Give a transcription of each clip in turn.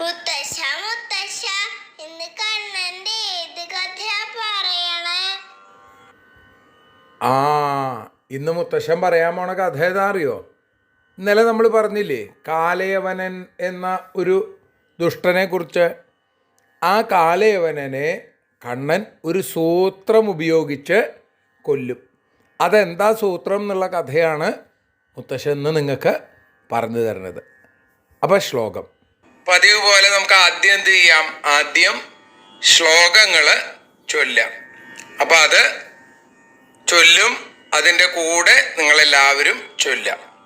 മുത്തശ്ശ മുത്തശ്ശ ഇന്ന് കണ്ണന്റെ ഏത് കഥയാ പറയണേ? ആ ഇന്ന് മുത്തശ്ശൻ പറയാൻ പോണ കഥ ഏതാ അറിയോ ഇന്നലെ നമ്മൾ പറഞ്ഞില്ലേ കാലയവനൻ എന്ന ഒരു ദുഷ്ടനെ കുറിച്ച്. ആ കാലയവനനെ കണ്ണൻ ഒരു സൂത്രം ഉപയോഗിച്ച് കൊല്ലും. അതെന്താ സൂത്രം എന്നുള്ള കഥയാണ് മുത്തശ്ശൻ നിങ്ങൾക്ക് പറഞ്ഞു തരുന്നത്. അപ്പം ശ്ലോകം. പതിവ് പോലെ നമുക്ക് ആദ്യം എന്ത് ചെയ്യാം? ആദ്യം ശ്ലോകങ്ങൾ ചൊല്ലാം. അപ്പം അത് ചൊല്ലും അതിന്റെ കൂടെ നിങ്ങളെല്ലാവരും ചൊല്ലാം.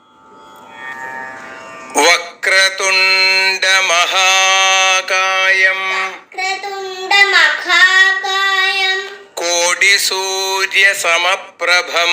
വക്രതുണ്ട മഹാകായം കോടി സൂര്യ സമപ്രഭം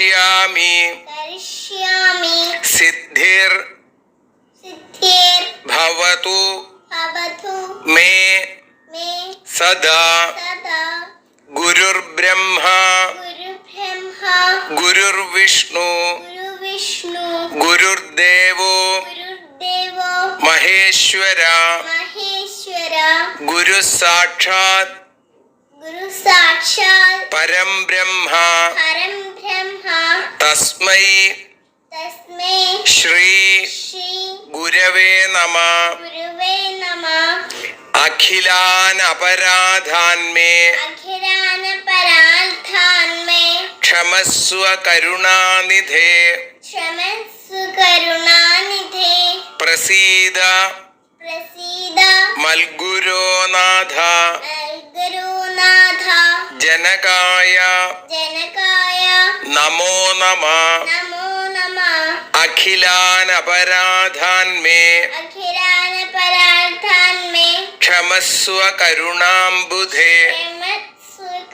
करिष्यामि करिष्यामि भवतु। भवतु। मे मे सदा। सदा। गुरुर्ब्रह्मा। गुरुर्ब्रह्मा। गुरुर्विष्णु। गुरुर्विष्णु। गुरुर्देवो। गुरुर्देवो। महेश्वरा। महेश्वरा। ഗുരു സാക്ഷാത് പരം ബ്രഹ്മ പരം ബ്രഹ്മ തസ്മൈ തസ്മൈ ശ്രീ ശ്രീ ഗുരവേ നമ ഗുരുവേ നമ അഖിലാൻ അഖിലാന പരാർത്ഥാന്മേ ക്ഷമസ്വ കരുണാനിധേ ജനകായ ജനകായ നമോ നമ നമോ നമ അഖിലാനപരാധാന്മേ അഖിലാനപരാധാന്മേ ക്ഷമസ്വ കരുണാംബുധേ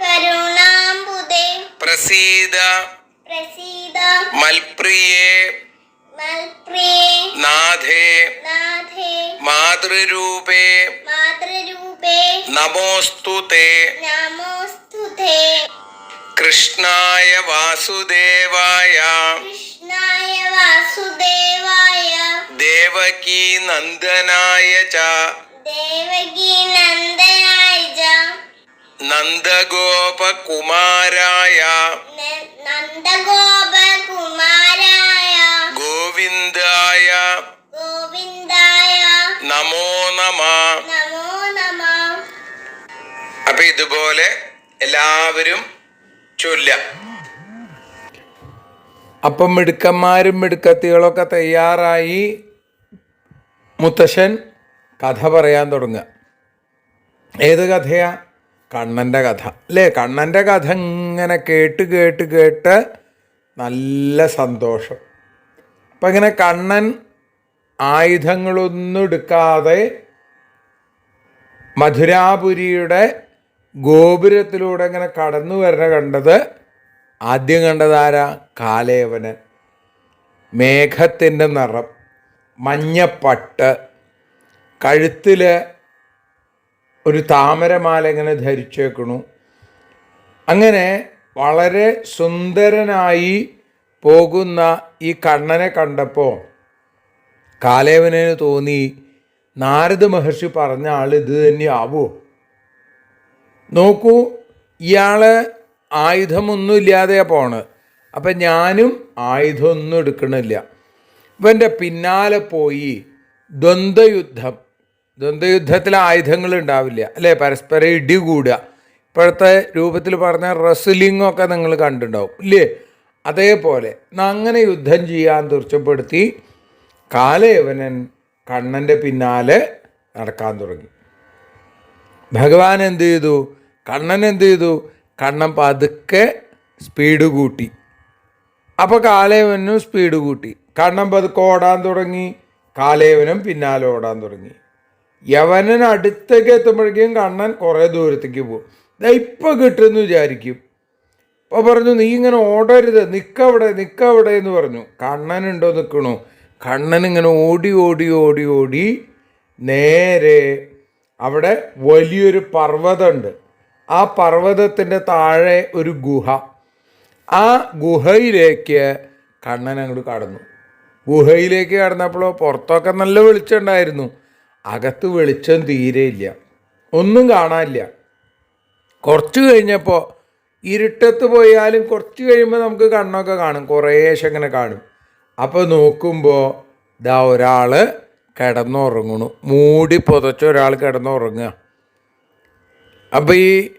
കരുണാംബുദേ പ്രസീദ പ്രസീദ മൽപ്രിയേ മൽപ്രിയേ നാഥേ നാഥേ മാതൃരൂപേ മാതൃരൂപേ നമോസ്തുതേ നമോസ്തുതേ കൃഷ്ണായ വാസുദേവായ. കൃഷ്ണായ വാസുദേവായ. ദേവകീ നന്ദനായ ച. ദേവകി നന്ദനായ ച. നന്ദഗോപകുമാരായ ഇതുപോലെ എല്ലാവരും ചൊല്ല അപ്പം മിടുക്കന്മാരും മിടുക്കത്തികളൊക്കെ തയ്യാറായി മുത്തശ്ശൻ കഥ പറയാൻ തുടങ്ങുക. ഏത് കഥയാ? കണ്ണന്റെ കഥ. അല്ലേ? കണ്ണന്റെ കഥ ഇങ്ങനെ കേട്ട് കേട്ട് കേട്ട് നല്ല സന്തോഷം. അപ്പം ഇങ്ങനെ കണ്ണൻ ആയുധങ്ങളൊന്നും എടുക്കാതെ മധുരാപുരിയുടെ ഗോപുരത്തിലൂടെ ഇങ്ങനെ കടന്നു വരണ കണ്ടത് ആദ്യം കണ്ടതാരാ കാലേവന്. മേഘത്തിന്റെ നിറം മഞ്ഞപ്പട്ട് കഴുത്തിൽ ഒരു താമരമാല ഇങ്ങനെ ധരിച്ചേക്കണു. അങ്ങനെ വളരെ സുന്ദരനായി പോകുന്ന ഈ കണ്ണനെ കണ്ടപ്പോൾ കാലേവനു തോന്നി നാരദ മഹർഷി പറഞ്ഞ ആൾ ഇത് തന്നെയാവോ? നോക്കൂ ഇയാൾ ആയുധമൊന്നും ഇല്ലാതെയാണ് പോണത്. അപ്പം ഞാനും ആയുധമൊന്നും എടുക്കണില്ല. ഇവന്റെ പിന്നാലെ പോയി ദ്വന്ദ്വയുദ്ധം. ദ്വന്ദ്വയുദ്ധത്തിൽ ആയുധങ്ങൾ ഉണ്ടാവില്ല. അല്ലേ? പരസ്പരം ഇടി കൂടുക. ഇപ്പോഴത്തെ രൂപത്തിൽ പറഞ്ഞ ഒക്കെ നിങ്ങൾ കണ്ടിട്ടുണ്ടാവും. ഇല്ലേ? അതേപോലെ അങ്ങനെ യുദ്ധം ചെയ്യാൻ തീർച്ചപ്പെടുത്തി കാലയവനൻ കണ്ണന്റെ പിന്നാലെ നടക്കാൻ തുടങ്ങി. ഭഗവാൻ എന്ത് ചെയ്തു? കണ്ണൻ എന്ത് ചെയ്തു? കണ്ണൻ പതുക്കെ സ്പീഡ് കൂട്ടി. അപ്പോൾ കാലേവനും സ്പീഡ് കൂട്ടി. കണ്ണൻ പതുക്കെ ഓടാൻ തുടങ്ങി. കാലേവനും പിന്നാലെ ഓടാൻ തുടങ്ങി. യവനൻ അടുത്തേക്ക് എത്തുമ്പോഴേക്കും കണ്ണൻ കുറേ ദൂരത്തേക്ക് പോകും. ഇതാ ഇപ്പം കിട്ടുമെന്ന് വിചാരിക്കും. അപ്പോൾ പറഞ്ഞു നീ ഇങ്ങനെ ഓടരുത്. നിൽക്കവിടെ നിൽക്കവിടെ എന്ന് പറഞ്ഞു. കണ്ണനുണ്ടോ നിൽക്കണോ കണ്ണൻ ഇങ്ങനെ ഓടി ഓടി ഓടി ഓടി നേരെ അവിടെ വലിയൊരു പർവതമുണ്ട്. ആ പർവതത്തിന്റെ താഴെ ഒരു ഗുഹ. ആ ഗുഹയിലേക്ക് കണ്ണൻ അങ്ങോട്ട് കടന്നു. ഗുഹയിലേക്ക് കടന്നപ്പോൾ പുറത്തൊക്കെ നല്ല വെളിച്ചമുണ്ടായിരുന്നു അകത്ത് വെളിച്ചം തീരെയില്ല ഒന്നും കാണാനില്ല. കുറച്ച് കഴിഞ്ഞപ്പോൾ ഇരുട്ടത്ത് പോയാലും കുറച്ച് കഴിയുമ്പോൾ നമുക്ക് കണ്ണൊക്കെ കാണും. കുറേശ്ശെ ഇങ്ങനെ കാണും. അപ്പോൾ നോക്കുമ്പോൾ ഇതാ ഒരാൾ കിടന്നുറങ്ങണു മൂടി പുതച്ച ഒരാൾ കിടന്നുറങ്ങുക. അപ്പോൾ ഈ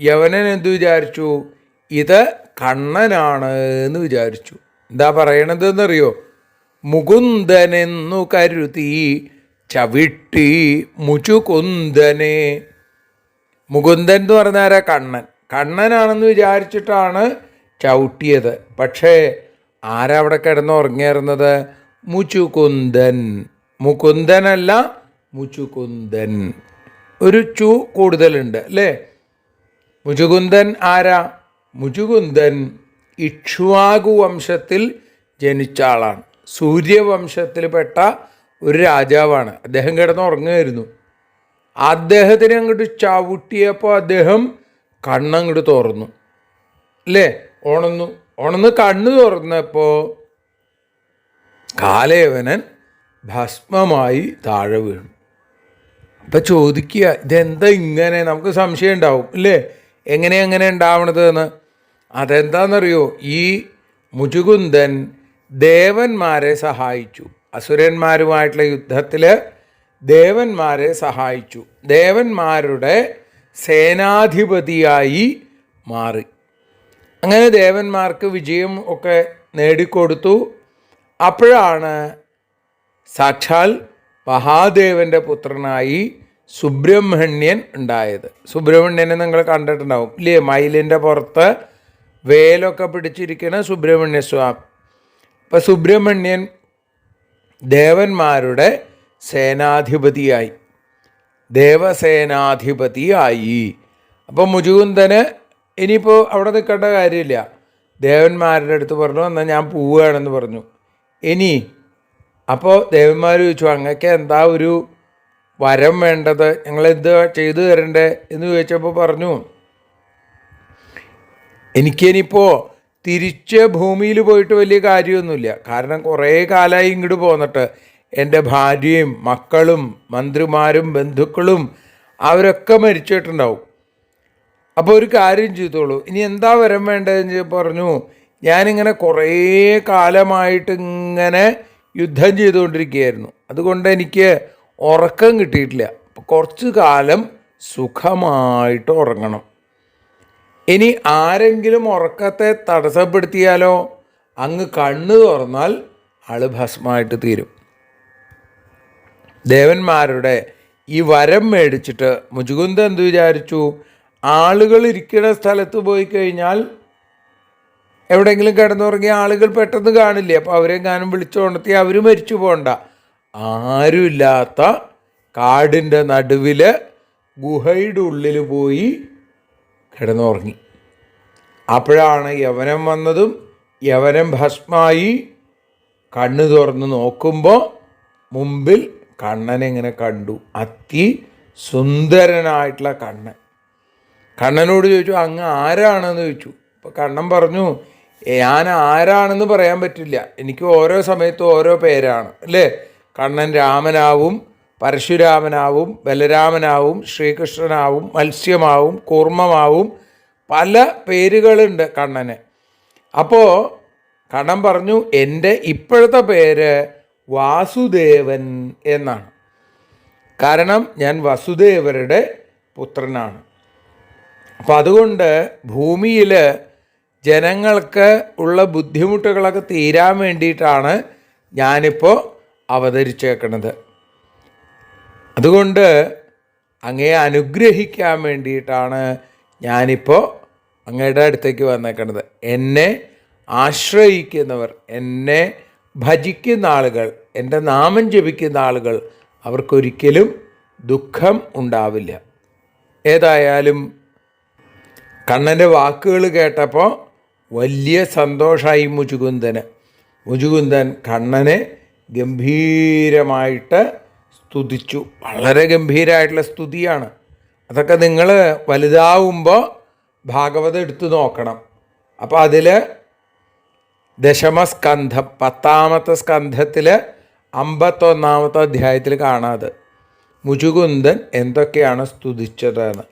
യവനൻ എന്ത് വിചാരിച്ചു? ഇത് കണ്ണനാണ് എന്ന് വിചാരിച്ചു. എന്താ പറയണതെന്നറിയോ? മുകുന്ദനെന്നു കരുതി ചവിട്ടി മുചുകുന്ദനെ. മുകുന്ദൻ എന്ന് പറഞ്ഞാരാ കണ്ണൻ. കണ്ണനാണെന്ന് വിചാരിച്ചിട്ടാണ് ചവിട്ടിയത്. പക്ഷേ ആരാ അവിടെ കിടന്നുറങ്ങിയിരുന്നത് മുചുകുന്ദൻ. മുകുന്ദനല്ല മുചുകുന്ദൻ ഒരു ചു കൂടുതലുണ്ട് അല്ലേ? മുചുകുന്ദൻ ആരാ? മുചുകുന്ദൻ ഇക്ഷ്വാകു വംശത്തിൽ ജനിച്ച ആളാണ്. സൂര്യവംശത്തിൽപ്പെട്ട ഒരു രാജാവാണ്. അദ്ദേഹം കിടന്ന് കിടന്നുറങ്ങുമായിരുന്നു അദ്ദേഹത്തിന് അങ്ങോട്ട് ചവിട്ടിയപ്പോൾ അദ്ദേഹം കണ്ണങ്ങോട്ട് തുറന്നു. അല്ലേ? ഉണന്നു ഉണന്ന് കണ്ണ് തുറന്നപ്പോൾ കാലേവനൻ ഭസ്മമായി താഴെ വീണു അപ്പം ചോദിക്കുക ഇതെന്താ ഇങ്ങനെ? നമുക്ക് സംശയം ഉണ്ടാവും ഇല്ലേ? എങ്ങനെ എങ്ങനെ ഉണ്ടാവണത് എന്ന്? അതെന്താണെന്നറിയോ ഈ മുചുകുന്ദൻ ദേവന്മാരെ സഹായിച്ചു. അസുരന്മാരുമായിട്ടുള്ള യുദ്ധത്തിൽ ദേവന്മാരെ സഹായിച്ചു. ദേവന്മാരുടെ സേനാധിപതിയായി മാറി. അങ്ങനെ ദേവന്മാർക്ക് വിജയം ഒക്കെ നേടിക്കൊടുത്തു. അപ്പോഴാണ് സാക്ഷാൽ മഹാദേവന്റെ പുത്രനായി സുബ്രഹ്മണ്യൻ ഉണ്ടായത്. സുബ്രഹ്മണ്യനെ നിങ്ങൾ കണ്ടിട്ടുണ്ടാവും. ഇല്ലേ? മയിലിന്റെ പുറത്ത് വേലൊക്കെ പിടിച്ചിരിക്കുന്ന സുബ്രഹ്മണ്യ സ്വാമി അപ്പം സുബ്രഹ്മണ്യൻ ദേവന്മാരുടെ സേനാധിപതിയായി. ദേവസേനാധിപതിയായി. അപ്പോൾ മുജുകുന്ദന് ഇനിയിപ്പോൾ അവിടെ നിൽക്കേണ്ട കാര്യമില്ല. ദേവന്മാരുടെ അടുത്ത് പറഞ്ഞു എന്നാൽ ഞാൻ പോവുകയാണെന്ന് പറഞ്ഞു. ഇനി അപ്പോൾ ദേവന്മാർ ചോദിച്ചു അങ്ങക്ക് എന്താ ഒരു വരം വേണ്ടത്? ഞങ്ങൾ എന്ത് ചെയ്തു തരണ്ടേ? എന്ന് ചോദിച്ചപ്പോൾ പറഞ്ഞു എനിക്കിനിപ്പോൾ തിരിച്ച് ഭൂമിയിൽ പോയിട്ട് വലിയ കാര്യമൊന്നുമില്ല. കാരണം കുറേ കാലമായി ഇങ്ങോട്ട് പോന്നിട്ട് എന്റെ ഭാര്യയും മക്കളും മന്ത്രിമാരും ബന്ധുക്കളും അവരൊക്കെ മരിച്ചിട്ടുണ്ടാവും. അപ്പോൾ ഒരു കാര്യം ചെയ്തോളൂ. ഇനി എന്താ വരം വേണ്ടതെന്ന് പറഞ്ഞു ഞാനിങ്ങനെ കുറേ കാലമായിട്ട് ഇങ്ങനെ യുദ്ധം ചെയ്തുകൊണ്ടിരിക്കുകയായിരുന്നു. അതുകൊണ്ട് എനിക്ക് ഉറക്കം കിട്ടിയിട്ടില്ല. കുറച്ച് കാലം സുഖമായിട്ട് ഉറങ്ങണം. ഇനി ആരെങ്കിലും ഉറക്കത്തെ തടസ്സപ്പെടുത്തിയാലോ അങ്ങ് കണ്ണ് തുറന്നാൽ ആൾ ഭസ്മമായിട്ട് തീരും. ദേവന്മാരുടെ ഈ വരം മേടിച്ചിട്ട് മുജുകുന്ദ് എന്ത് വിചാരിച്ചു? ആളുകൾ ഇരിക്കുന്ന സ്ഥലത്ത് പോയി കഴിഞ്ഞാൽ എവിടെയെങ്കിലും കിടന്നുറങ്ങിയ ആളുകൾ പെട്ടെന്ന് കാണില്ലേ? അപ്പോൾ അവരെ ഗാനം വിളിച്ചുണർത്തി അവർ മരിച്ചു പോകണ്ട ആരുമില്ലാത്ത കാടിന്റെ നടുവിൽ ഗുഹയുടെ ഉള്ളിൽ പോയി കിടന്നുറങ്ങി. അപ്പോഴാണ് യവനം വന്നതും യവനം ഭസ്മായി കണ്ണു തുറന്ന് നോക്കുമ്പോൾ മുമ്പിൽ കണ്ണനെങ്ങനെ കണ്ടു. അതി സുന്ദരനായിട്ടുള്ള കണ്ണൻ. കണ്ണനോട് ചോദിച്ചു അങ്ങ് ആരാണെന്ന് ചോദിച്ചു? അപ്പോൾ കണ്ണൻ പറഞ്ഞു ഞാൻ ആരാണെന്ന് പറയാൻ പറ്റില്ല. എനിക്ക് ഓരോ സമയത്തും ഓരോ പേരാണ്. അല്ലേ? കണ്ണൻ രാമനാവും പരശുരാമനാവും ബലരാമനാവും ശ്രീകൃഷ്ണനാവും മത്സ്യമാവും കൂർമ്മമാവും. പല പേരുകളുണ്ട് കണ്ണന്. അപ്പോൾ കണ്ണൻ പറഞ്ഞു എന്റെ ഇപ്പോഴത്തെ പേര് വാസുദേവൻ എന്നാണ്. കാരണം ഞാൻ വസുദേവരുടെ പുത്രനാണ്. അപ്പം അതുകൊണ്ട് ഭൂമിയിൽ ജനങ്ങൾക്ക് ഉള്ള ബുദ്ധിമുട്ടുകളൊക്കെ തീരാൻ വേണ്ടിയിട്ടാണ് ഞാനിപ്പോൾ അവതരിച്ചേക്കണത്. അതുകൊണ്ട് അങ്ങയെ അനുഗ്രഹിക്കാൻ വേണ്ടിയിട്ടാണ് ഞാനിപ്പോൾ അങ്ങയുടെ അടുത്തേക്ക് വന്നേക്കണത്. എന്നെ ആശ്രയിക്കുന്നവർ എന്നെ ഭജിക്കുന്ന ആളുകൾ എന്റെ നാമം ജപിക്കുന്ന ആളുകൾ അവർക്കൊരിക്കലും ദുഃഖം ഉണ്ടാവില്ല. ഏതായാലും കണ്ണന്റെ വാക്കുകൾ കേട്ടപ്പോൾ വലിയ സന്തോഷമായി മുചുകുന്ദന് മുചുകുന്ദൻ കണ്ണനെ ഗംഭീരമായിട്ട് സ്തുതിച്ചു. വളരെ ഗംഭീരമായിട്ടുള്ള സ്തുതിയാണ്. അതൊക്കെ നിങ്ങൾ വലുതാവുമ്പോൾ ഭാഗവതം എടുത്തു നോക്കണം. അപ്പോൾ അതിൽ ദശമസ്കന്ധം പത്താമത്തെ സ്കന്ധത്തിൽ അമ്പത്തൊന്നാമത്തെ അധ്യായത്തിൽ കാണാതെ മുചുകുന്ദൻ എന്തൊക്കെയാണ് സ്തുതിച്ചതെന്ന്.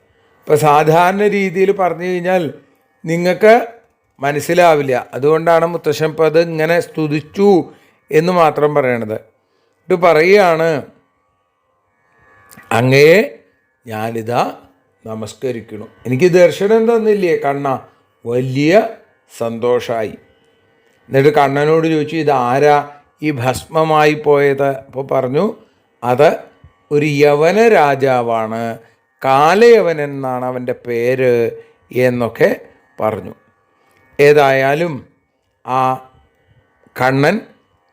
ഇപ്പോൾ സാധാരണ രീതിയിൽ പറഞ്ഞു കഴിഞ്ഞാൽ നിങ്ങൾക്ക് മനസ്സിലാവില്ല. അതുകൊണ്ടാണ് മുത്തശ്ശൻ ഇപ്പം അത് ഇങ്ങനെ സ്തുതിച്ചു എന്ന് മാത്രം പറയണത്. ഇത് പറയുകയാണ് അങ്ങയെ ഞാനിതാ നമസ്കരിക്കണം എനിക്ക് ദർശനം തന്നില്ലേ കണ്ണ? വലിയ സന്തോഷമായി എന്നിട്ട് കണ്ണനോട് ചോദിച്ചു ഇതാരാ ഈ ഭസ്മമായി പോയത്? അപ്പോൾ പറഞ്ഞു അത് ഒരു യവന രാജാവാണ്. കാലയവൻ എന്നാണ് അവന്റെ പേര് എന്നൊക്കെ പറഞ്ഞു. ഏതായാലും ആ കണ്ണൻ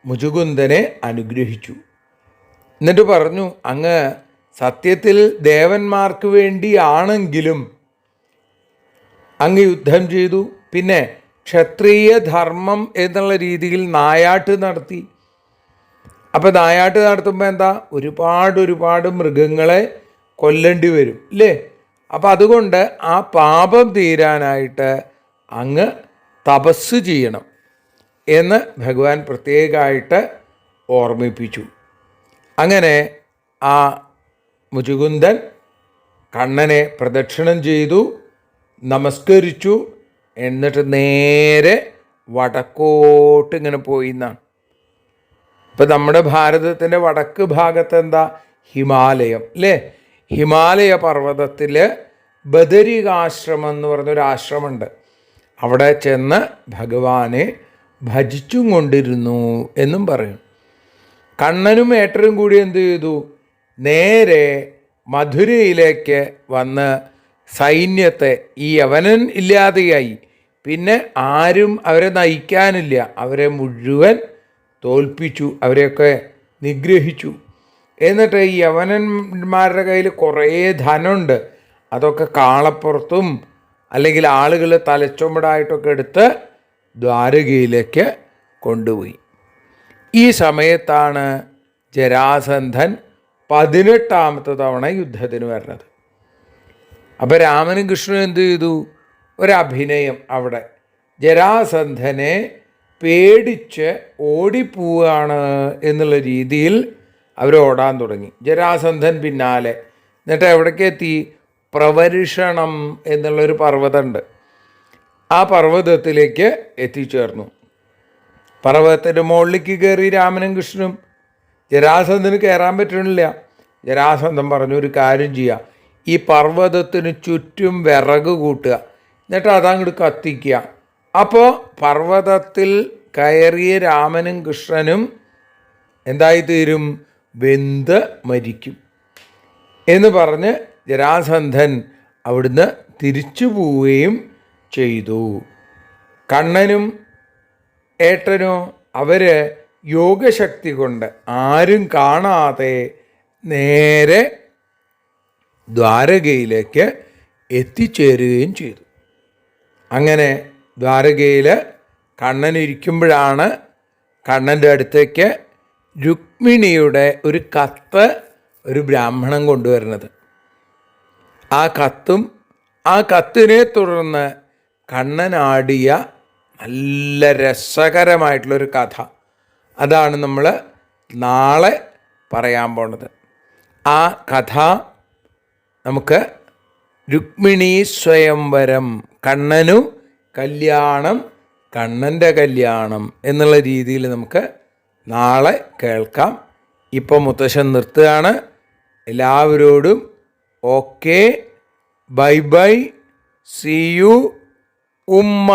മുജുകുന്ദനെ അനുഗ്രഹിച്ചു. എന്നിട്ട് പറഞ്ഞു അങ്ങ് സത്യത്തിൽ ദേവന്മാർക്ക് വേണ്ടിയാണെങ്കിലും അങ്ങ് യുദ്ധം ചെയ്തു. പിന്നെ ക്ഷത്രിയ ധർമ്മം എന്നുള്ള രീതിയിൽ നായാട്ട് നടത്തി. അപ്പോൾ നായാട്ട് നടത്തുമ്പോൾ എന്താ? ഒരുപാട് ഒരുപാട് മൃഗങ്ങളെ കൊല്ലേണ്ടി വരും അല്ലേ അപ്പം അതുകൊണ്ട് ആ പാപം തീരാനായിട്ട് അങ്ങ് തപസ് ചെയ്യണം എന്ന് ഭഗവാൻ പ്രത്യേകമായിട്ട് ഓർമ്മിപ്പിച്ചു. അങ്ങനെ ആ മുചുകുന്ദൻ കണ്ണനെ പ്രദക്ഷിണം ചെയ്തു നമസ്കരിച്ചു എന്നിട്ട് നേരെ വടക്കോട്ട് ഇങ്ങനെ പോയി എന്നാണ്. ഇപ്പം നമ്മുടെ ഭാരതത്തിന്റെ വടക്ക് ഭാഗത്ത് എന്താ? ഹിമാലയം അല്ലേ? ഹിമാലയ പർവതത്തിൽ ബദരികാശ്രമം എന്ന് പറഞ്ഞൊരു ആശ്രമമുണ്ട് അവിടെ ചെന്ന് ഭഗവാനെ ഭജിച്ചും കൊണ്ടിരുന്നു എന്നും പറയും. കണ്ണനും ഏട്ടനും കൂടി എന്ത് ചെയ്തു? നേരെ മധുരയിലേക്ക് വന്ന് സൈന്യത്തെ ഈ യവനൻ ഇല്ലാതെയായി. പിന്നെ ആരും അവരെ നയിക്കാനില്ല. അവരെ മുഴുവൻ തോൽപ്പിച്ചു. അവരെയൊക്കെ നിഗ്രഹിച്ചു. എന്നിട്ട് ഈ യവനന്മാരുടെ കയ്യിൽ കുറേ ധനമുണ്ട്. അതൊക്കെ കാളപ്പുറത്തും അല്ലെങ്കിൽ ആളുകൾ തലച്ചുമടായിട്ടൊക്കെ എടുത്ത് ദ്വാരകയിലേക്ക് കൊണ്ടുപോയി. ഈ സമയത്താണ് ജരാസന്ധൻ പതിനെട്ടാമത്തെ തവണ യുദ്ധത്തിന് വരുന്നത്. അപ്പോൾ രാമനും കൃഷ്ണനും എന്തു ചെയ്തു? ഒരഭിനയം അവിടെ. ജരാസന്ധനെ പേടിച്ച് ഓടിപ്പോവുകയാണ് എന്നുള്ള രീതിയിൽ അവർ ഓടാൻ തുടങ്ങി. ജരാസന്ധൻ പിന്നാലെ. എന്നിട്ട് എവിടേക്ക് എത്തി പ്രവരുഷണം എന്നുള്ളൊരു പർവതമുണ്ട്. ആ പർവതത്തിലേക്ക് എത്തിച്ചേർന്നു. പർവതത്തിന്റെ മുകളിലേക്ക് കയറി രാമനും കൃഷ്ണനും ജരാസന്ധന് കയറാൻ പറ്റണില്ല. ജരാസന്ധം പറഞ്ഞു ഒരു കാര്യം ചെയ്യുക ഈ പർവതത്തിന് ചുറ്റും വിറക് കൂട്ടുക. എന്നിട്ട് അതങ്ങോട്ട് കത്തിക്കുക. അപ്പോൾ പർവതത്തിൽ കയറിയ രാമനും കൃഷ്ണനും എന്തായിത്തീരും? വെന്ത് മരിക്കും. എന്ന് പറഞ്ഞ് ജരാസന്ധൻ അവിടുന്ന് തിരിച്ചു പോവുകയും ചെയ്തു. കണ്ണനും ഏട്ടനോ അവർ യോഗശക്തി കൊണ്ട് ആരും കാണാതെ നേരെ ദ്വാരകയിലേക്ക് എത്തിച്ചേരുകയും ചെയ്തു. അങ്ങനെ ദ്വാരകയിൽ കണ്ണൻ ഇരിക്കുമ്പോഴാണ് കണ്ണന്റെ അടുത്തേക്ക് രുക്മിണിയുടെ ഒരു കത്ത് ഒരു ബ്രാഹ്മണൻ കൊണ്ടുവരുന്നത്. ആ കത്തും ആ കത്തിനെ തുടർന്ന് കണ്ണനാടിയ നല്ല രസകരമായിട്ടുള്ളൊരു കഥ. അതാണ് നമ്മൾ നാളെ പറയാൻ പോണത്. ആ കഥ നമുക്ക് രുക്മിണി സ്വയംവരം കണ്ണനു കല്യാണം കണ്ണന്റെ കല്യാണം എന്നുള്ള രീതിയിൽ നമുക്ക് നാളെ കേൾക്കാം. ഇപ്പം മുത്തശ്ശൻ നിർത്തുകയാണ്. എല്ലാവരോടും okay bye bye see you ഉമ്മ